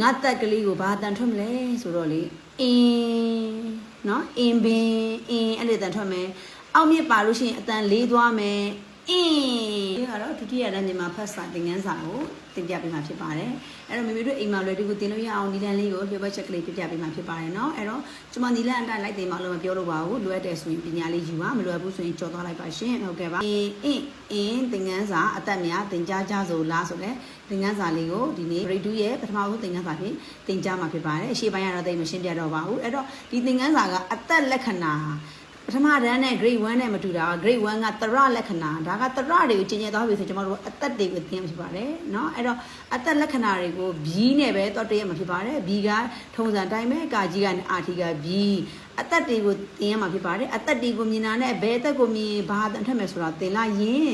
ငါတက်ကလေးကိုဘာတန်ထွက်မလဲဆိုတော့လေအင်းနော်အင်းပင်အင်းအဲ့လေတန်ထွက်မယ်အောက်မြစ်ပါလို့ရှိရင်အတန်လေးသွားမယ်အင်းဒီ ကတော့ဒုတိယတန်းညီမဖတ်စာသင်ခန်းစာကိုတင်ပြပေးမှာဖြစ်ပါတယ်အဲ့တော့မိမိတို့အိမ်မှာလွယ်တူကူတင်လို့ရအောင်ဒီလန်လေးကိုလျှို့ဘက်ချက်ကလေးပြပြပေးမှာဖြစ်ပါတယ်နော်အဲ့တော့ကျွန်မဒီလန်အတိုင်းလိုက်တင်မလို့မပြောလို့ပါဘူးလွယ်တယ်ဆိုရင်ပညာလေးယူပါမလွယ်ဘူးဆိုရင်ကြော်သွားလိုက်ပါရှင်ဟုတ်ကဲ့ပါအင်းအင်းအင်းသင်ခန်းစာအသက်များသင်ကြားကြဆိုလားဆိုတဲ့သင်ခန်းစာလေးကိုဒီနေ့ grade 2ရဲ့ပထမဆုံးသင်ခန်းစာဖြင့်သင်ကြားမှာဖြစ်ပါတယ်အရှိပိုင်းကတော့သိမရှင်းပြတော့ပါဘူးအဲ့တော့ဒီသင်ခန်းစာကအသက်လက္ခဏာ ပထမတန်းနဲ့ grade 1နဲ့မတူတာ grade 1ကတရလက္ခဏာဒါကတရတွေကိုကျင်ကျင်သွားပြီဆိုကျွန်တော်တို့အသက်တွေကိုသင်မှာဖြစ်ပါတယ်เนาะအဲ့တော့အသက်လက္ခဏာတွေကို B နဲ့ပဲတော့တရမှာဖြစ်ပါတယ် B ကထုံစံတိုင်းပဲကာကြီးကအာထီက B အသက်တွေကိုသင်ရမှာဖြစ်ပါတယ်အသက်တွေကိုမြင်တာနဲ့ဘယ်အသက်ကိုမြင်ဘာအသက်ထက်မယ်ဆိုတာသင်လိုက်ရင်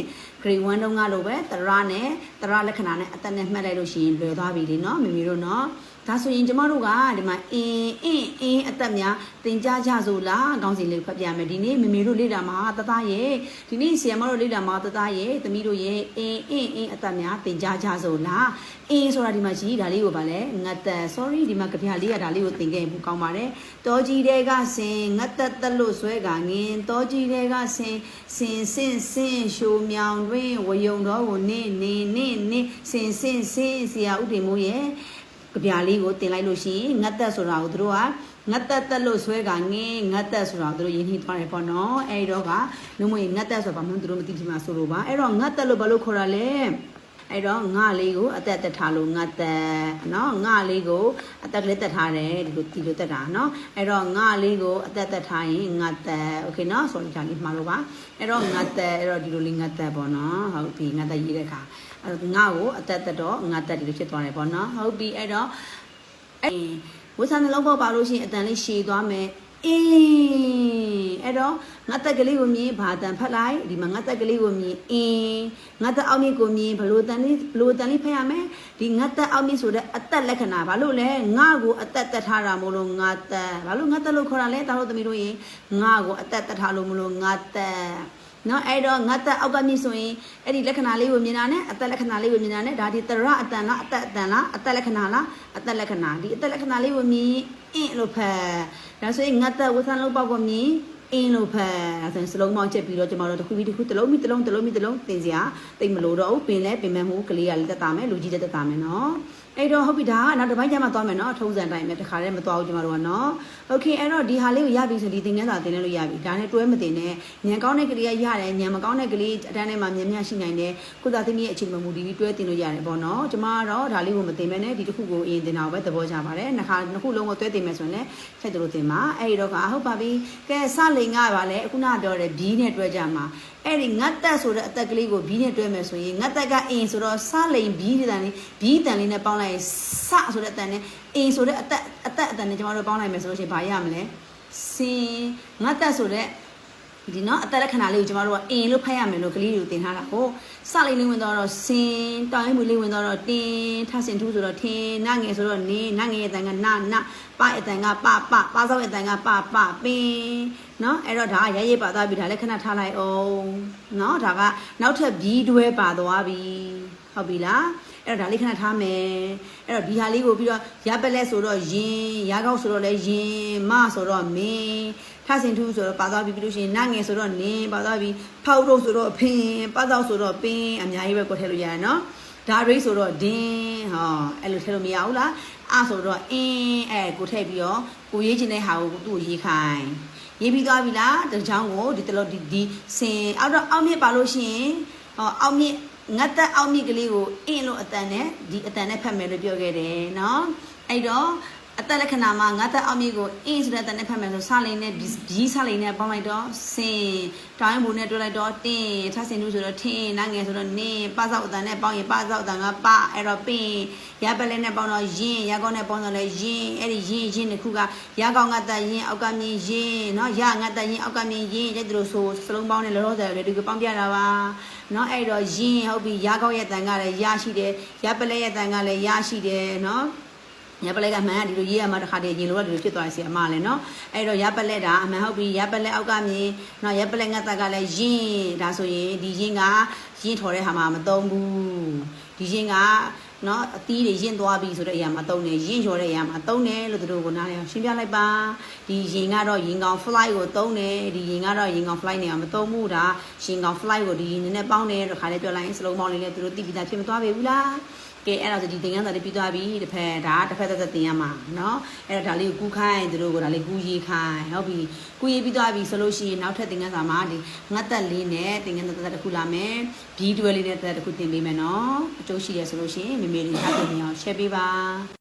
grade 1တုန်းကလိုပဲတရနဲ့တရလက္ခဏာနဲ့အသက်နဲ့မှတ်လိုက်လို့ရှိရင်လွယ်သွားပြီလေเนาะမိမိတို့เนาะ ဒါဆိုရင်ကျမတို့ကဒီမှာအင်းအင်းအင်းအသက်များတင်ကြကြဆိုလားခေါင်းစဉ်လေးဖတ်ပြမယ်ဒီနေ့မမေတို့လေ့လာမှာတသားရဲ့ဒီနေ့ဆီယမတို့လေ့လာမှာတသားရဲ့သမီးတို့ရဲ့အင်းအင်းအင်းအသက်များတင်ကြကြဆိုလားအင်းဆိုတာဒီမှာရှိဒါလေးကိုဗာလဲငတ်သက် sorry ဒီမှာကြပြလေးကဒါလေးကိုသင်ခဲ့ရင်ဘူးကောင်းပါတယ်တောကြီးတွေကဆင်ငတ်သက်သက်လို့ဆွဲကငင်တောကြီးတွေကဆင်ဆင်ဆင်ဆင်ရှိုးမြောင်တွင်ဝယုံတော်ကိုနင်းနင်းနင်းနင်းဆင်ဆင်ဆင်ဆရာဥဒေမိုးရဲ့ ကြပြလေးကိုတင်လိုက်လို့ရှိရင်ငတ်သက်ဆိုတာကိုတို့ကငတ်သက်သက်လို့ဆွဲကငင်းငတ်သက်ဆိုတာကိုတို့ရင်းနှီးသွားတယ်ပေါ့နော်အဲဒီတော့ကလုံးဝငတ်သက်ဆိုတာဘာမှမတို့မသိချင်မှဆိုလို့ပါအဲ့တော့ငတ်သက်လို့ဘာလို့ခေါ်ရလဲ အဲ့တော့ငါလေးကိုအသက်တက်ထားလို့ငတ်သက်နော်ငါလေးကိုအသက်ကလေးတက်ထားတယ်ဒီလိုဒီလိုတက်တာနော်အဲ့တော့ငါလေးကိုအသက်တက်ထားရင်ငတ်သက်โอเคနော် sorry ဒါလေးမှားလို့ပါအဲ့တော့ငတ်သက်အဲ့တော့ဒီလိုလေးငတ်သက်ပေါ့နော်ဟုတ်ပြီငတ်သက်ရေးတဲ့အခါအဲ့တော့ငါကိုအသက်တက်တော့ငါသက်ဒီလိုဖြစ်သွားတယ်ပေါ့နော်ဟုတ်ပြီအဲ့တော့ အဲ့ဝတ်ဆန်နှလုံးပေါက်ပါလို့ရှိရင်အတန်လေးရှည်သွားမယ် အင်းအဲ့တော့ငါတက်ကလေးကိုမြင်ဘာတန်ဖတ်လိုက်ဒီမှာငါတက်ကလေးကိုမြင်အင်းငါတက်အောက်မြစ်ကိုမြင်ဘလို့တန်လေးဘလို့တန်လေးဖတ်ရမယ်ဒီငါတက်အောက်မြစ်ဆိုတဲ့အသက်လက္ခဏာဘာလို့လဲငါကိုအသက်တက်ထားတာမို့လို့ငါတက်ဘာလို့ငါတက်လို့ခေါ်တာလဲတားလို့သမီးတို့ရင်ငါကိုအသက်တက်ထားလို့မလို့ငါတက် နော်အဲ့တော့ငါတက်အောက်ကမြစ်ဆိုရင်အဲ့ဒီလက္ခဏာလေးကိုမြင်တာနဲ့အသက်လက္ခဏာလေးကိုမြင်တာနဲ့ဒါဒီတရအတန်လားအသက်အတန်လားအသက်လက္ခဏာလားအသက်လက္ခဏာဒီအသက်လက္ခဏာလေးကိုမြင်အင်းလို့ဖတ်ဒါဆိုရင်ငါတက်ဝဆန်လုံးပေါက်ကိုမြင်အင်းလို့ဖတ်ဒါဆိုရင်စလုံးပေါင်းချက်ပြီးတော့ကျွန်တော်တို့တစ်ခုပြီးတစ်ခုတစ်လုံးပြီးတစ်လုံးတစ်လုံးပြီးတစ်လုံးသင်စရာတိတ်မလို့တော့ဘူးပင်လဲပင်မမှုကလေးကလည်းတက်တာမယ်လူကြီးတက်တာမယ်နော် အဲ့တော့ဟုတ်ပြီဒါကနောက်တစ်ပိုင်းကျမှသွားမယ်နော်ထုံးစံတိုင်းပဲတခါတည်းမသွားဘူးကျွန်တော်တို့ကနော်โอเคအဲ့တော့ဒီဟာလေးကိုရပြီဆိုဒီသင်ခန်းစာသင်လို့ရပြီဒါနဲ့တွဲမတင်နဲ့ညံကောင်းတဲ့ကလေးကရတယ်ညံမကောင်းတဲ့ကလေးအတန်းထဲမှာမြန်မြန်ရှိနိုင်တယ်ကိုသာသမီးရဲ့အချိန်မမူတည်ပြီးတွဲတင်လို့ရတယ်ပေါ့နော်ကျွန်မကတော့ဒါလေးကိုမတင်မဲနဲ့ဒီတစ်ခုကိုအရင်တင်တာပဲသဘောကျပါတယ်နှစ်ခါနှစ်ခုလုံးကိုတွဲတင်မယ်ဆိုရင်လည်းဆက်တူလို့တင်ပါအဲ့ဒီတော့ကဟုတ်ပါပြီကဲစလိန်ကပါလေအခုနပြောတဲ့ဘီးနဲ့တွဲကြမှာ အဲ့ဒီငတ်တက်ဆိုတဲ့အသက်ကလေးကိုဘီးနဲ့တွဲမယ်ဆိုရင်ငတ်တက်ကအင်ဆိုတော့စလိန်ဘီးတဲ့တန်လေးဘီးတန်လေးနဲ့ပေါင်းလိုက်ရင်စဆိုတဲ့အတန်နဲ့အင်ဆိုတဲ့အသက်အသက်အတန်နဲ့ကျွန်တော်တို့ပေါင်းလိုက်မယ်ဆိုလို့ရှိရင်ဘာရမလဲစင်ငတ်တက်ဆိုတဲ့ ဒီနော်အသက်လက္ခဏာလေးကိုကျမတို့ကအင်လို့ဖတ်ရမယ်လို့ကလေးတွေကိုသင်ထားတာကိုစလေးလေးဝင်တော့စင်တောင်းရင်မူလေးဝင်တော့တင်းထဆင်ထူးဆိုတော့ထင်းနငယ်ဆိုတော့နင်းနငယ်ရဲ့တန်ကနနပရဲ့တန်ကပပပဆောက်ရဲ့တန်ကပပပင်းနော်အဲ့တော့ဒါကရရေးပါသွားပြီဒါလည်းခဏထားလိုက်အောင်နော်ဒါကနောက်ထပ်ဘီးတွဲပါသွားပြီဟုတ်ပြီလား အဲ့တော့ဒါလေးခဏထားမယ်အဲ့တော့ဒီဟာလေးကိုပြီးတော့ရပလက်ဆိုတော့ရင်ရကောက်ဆိုတော့လည်းရင်မဆိုတော့မင်းထဆင်ထူးဆိုတော့ပါသွားပြီပြီးလို့ရှိရင်နငယ်ဆိုတော့နင်းပါသွားပြီဖောက်တော့ဆိုတော့ဖင်းပတ်တော့ဆိုတော့ပင်းအများကြီးပဲကိုထည့်လို့ရတယ်နော်ဒါရိတ်ဆိုတော့ဒင်းဟောအဲ့လိုထည့်လို့မရဘူးလားအဆိုတော့အင်းအဲကိုထည့်ပြီးတော့ကိုရေးချင်တဲ့ဟာကိုသူ့ကိုရေးခိုင်းရေးပြီးသွားပြီလားတချောင်းကိုဒီတလို့ဒီဒီစင်အောက်တော့အောက်မြစ်ပါလို့ရှိရင်ဟောအောက်မြစ် ငတ်သက်အောက်မြစ်ကလေးကိုအင်းလို့အတန်နဲ့ဒီအတန်နဲ့ဖတ်မယ်လို့ပြောခဲ့တယ်နော်အဲ့တော့ အသက်လက္ခဏာမှာငါသက်အောက်မြစ်ကိုအင်းဆိုတဲ့အတန်နဲ့ဖတ်မယ်ဆိုစလိန်နဲ့ဘီးစလိန်နဲ့ပေါင်းလိုက်တော့စင်တောင်းရင်ဘူနဲ့တွဲလိုက်တော့တင်းထဆင်တူဆိုတော့ထင်းနာငယ်ဆိုတော့နင်းပစောက်အတန်နဲ့ပေါင်းရင်ပစောက်အတန်ကပအဲ့တော့ပင်ရပလဲနဲ့ပေါင်းတော့ရင်ရကောင်းနဲ့ပေါင်းတော့လဲရင်အဲ့ဒီရင်ရင်တစ်ခုကရကောင်းငါသက်ရင်အောက်ကမြင်ရင်နော်ရငါသက်ရင်အောက်ကမြင်ရင်တဲ့သူတို့ဆိုစလုံးပေါင်းနဲ့လောလောဆယ်လေဒီကပေါင်းပြတာပါနော်အဲ့တော့ရင်ဟုတ်ပြီရကောင်းရဲ့တန်ကလည်းရရှိတယ်ရပလဲရဲ့တန်ကလည်းရရှိတယ်နော် ရပလက်ကမှန်ကဒီလိုရေးရမှာတစ်ခါတည်းရင်လို့ကဒီလိုဖြစ်သွားစီအမလည်းနော်အဲ့တော့ရပလက်တာအမှန်ဟုတ်ပြီရပလက်အောက်ကမြင်နော်ရပလက်ငတ်တက်ကလည်းယင်းဒါဆိုရင်ဒီယင်းကယင်းထော်တဲ့ဟာမှာမသုံးဘူးဒီယင်းကနော်အသီးတွေရင့်သွားပြီဆိုတဲ့အရာမှာတုံးတယ်ရင့်လျော်တဲ့အရာမှာတုံးတယ်လို့သူတို့ကနားလည်အောင်ရှင်းပြလိုက်ပါဒီရင်ကတော့ရင်ကောင် flight ကိုတုံးတယ်ဒီရင်ကတော့ရင်ကောင် flight နေအောင်မတုံးဘူးဒါရင်ကောင် flight ကိုဒီရင်နည်းနည်းပေါင်းတယ်တခါလေးပြောလိုက်ရင်စလုံးပေါင်းလေးလည်းသူတို့သိပြီးသားဖြစ်မသွားပေဘူးလား ကဲအဲ့ဒါဆိုဒီသင်ခန်းစာလေးပြီးသွားပြီတစ်ဖက်ဒါတစ်ဖက်သက်သက်သင်ရမှာเนาะအဲ့တော့ဒါလေးကိုကူးခိုင်းသူတို့ကဒါလေးကူးရေးခိုင်းဟုတ်ပြီကူးရေးပြီးသွားပြီဆိုလို့ရှိရင်နောက်ထပ်သင်ခန်းစာမှာဒီငတ်သက်လေးနဲ့သင်ခန်းစာတစ်ခုလာမယ်ဘီတွဲလေးနဲ့တစ်ခုသင်ပေးမယ်เนาะအကျိုးရှိရဆိုလို့ရှိရင်မေမေလေးထားပြင်အောင် share ပေးပါ